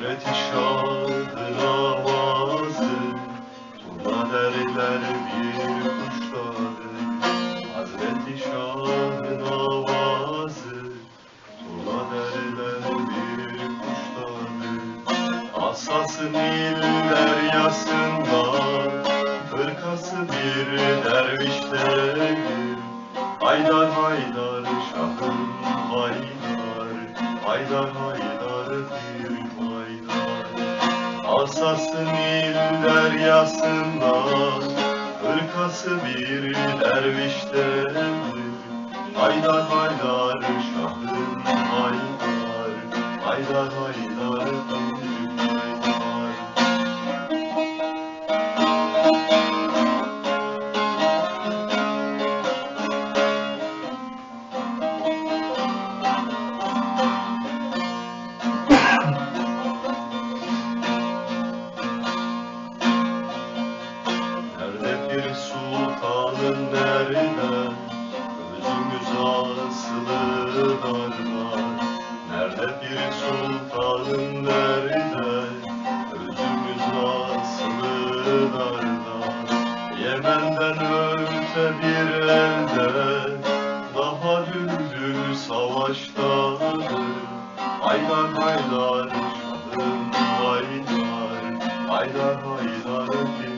Hazreti Şah'ın avazı Turna derler bir kuştadır Hazreti Şah'ın avazı Turna derler bir kuştadır Asası Nil deryasından Hırkası bir derviştedir Haydar haydar şahım haydar. Haydar haydar bir Asası Nil deryasından Hırkası bir derviştedir Haydar haydar şahım Haydar haydar nerede Özümüz asılı darda Nerede bir sultanın nerede Özümüz asılı darda Yemen'den öte bir elde Daha düldül savaştadır Haydar haydar şahım haydar Haydar haydar haydar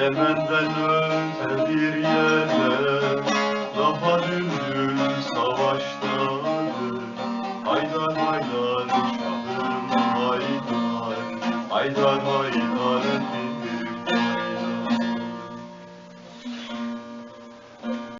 Yemen'den öte bir yerde Daha dümdün savaştadır Haydar haydar şahım haydar. Haydar haydar.